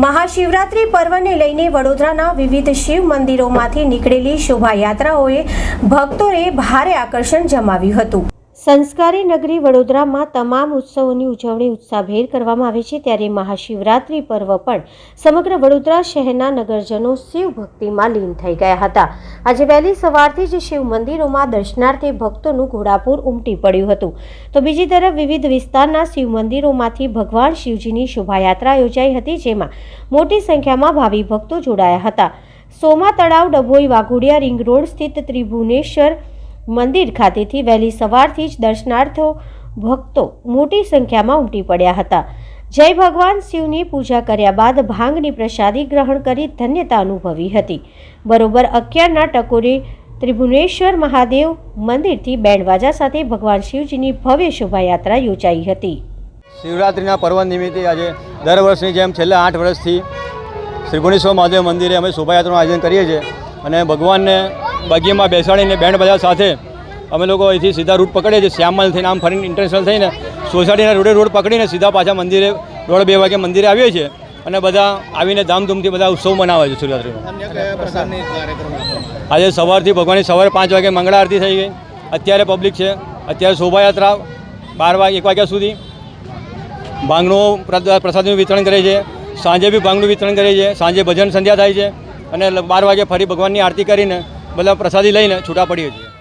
મહાશિવરાત્રિ પર્વને લઈને વડોદરાના વિવિધ શિવ મંદિરોમાંથી નીકળેલી શોભાયાત્રાઓએ ભક્તોએ ભારે આકર્ષણ જમાવ્યું હતું. સંસ્કારી નગરી વડોદરામાં તમામ ઉત્સવોની ઉજવણી ઉત્સાહભેર કરવામાં આવે છે. ત્યારે મહાશિવરાત્રિ પર્વ પણ સમગ્ર વડોદરા શહેરના નગરજનો શિવ ભક્તિમાં લીન થઈ ગયા હતા. આજે વહેલી સવારથી જ શિવ મંદિરોમાં દર્શનાર્થે ભક્તોનું ઘોડાપૂર ઉમટી પડ્યું હતું. તો બીજી તરફ વિવિધ વિસ્તારના શિવ મંદિરોમાંથી ભગવાન શિવજીની શોભાયાત્રા યોજાઈ હતી, જેમાં મોટી સંખ્યામાં ભાવિ ભક્તો જોડાયા હતા. સોમા તળાવ ડભોઈ વાઘોડિયા રિંગ રોડ સ્થિત ત્રિભુવનેશ્વર મંદિર ખાતેથી વહેલી સવારથી જ દર્શનાર્થો ભક્તો મોટી સંખ્યામાં ઉમટી પડ્યા હતા. જય ભગવાન શિવની પૂજા કર્યા બાદ ભાંગની પ્રસાદી ગ્રહણ કરી ધન્યતા અનુભવી હતી. બરોબર અગિયારના ટકોરે ત્રિભુવનેશ્વર મહાદેવ મંદિરથી બેન્ડવાજા સાથે ભગવાન શિવજીની ભવ્ય શોભાયાત્રા યોજાઈ હતી. શિવરાત્રિના પર્વ નિમિત્તે આજે દર વર્ષની જેમ છેલ્લા આઠ વર્ષથી ત્રિભુવનેશ્વર મહાદેવ મંદિરે અમે શોભાયાત્રાનું આયોજન કરીએ છીએ અને ભગવાનને બગીમાં બેસાડીને બેન્ડ બધા સાથે અમે લોકો અહીંથી સીધા રૂટ પકડીએ છીએ. શ્યામલ થઈને આમ ફરીને ઇન્ટરનેશનલ થઈને સોસાયટીના રોડે રોડ પકડીને સીધા પાછા મંદિરે, દોઢ બે વાગે મંદિરે આવીએ છીએ અને બધા આવીને ધામધૂમથી બધા ઉત્સવ મનાવે છે શિવરાત્રિનો. આજે સવારથી ભગવાનની સવારે પાંચ વાગે મંગળા આરતી થઈ ગઈ. અત્યારે પબ્લિક છે. અત્યારે શોભાયાત્રા બાર વાગે, એક વાગ્યા સુધી. ભાંગનું પ્રસાદનું વિતરણ કરે છે. સાંજે બી ભાંગનું વિતરણ કરે છે. સાંજે ભજન સંધ્યા થાય છે. અને બાર વાગે ફરી ભગવાનની આરતી કરીને બધા પ્રસાદી લઈને છૂટા પડીએ છીએ.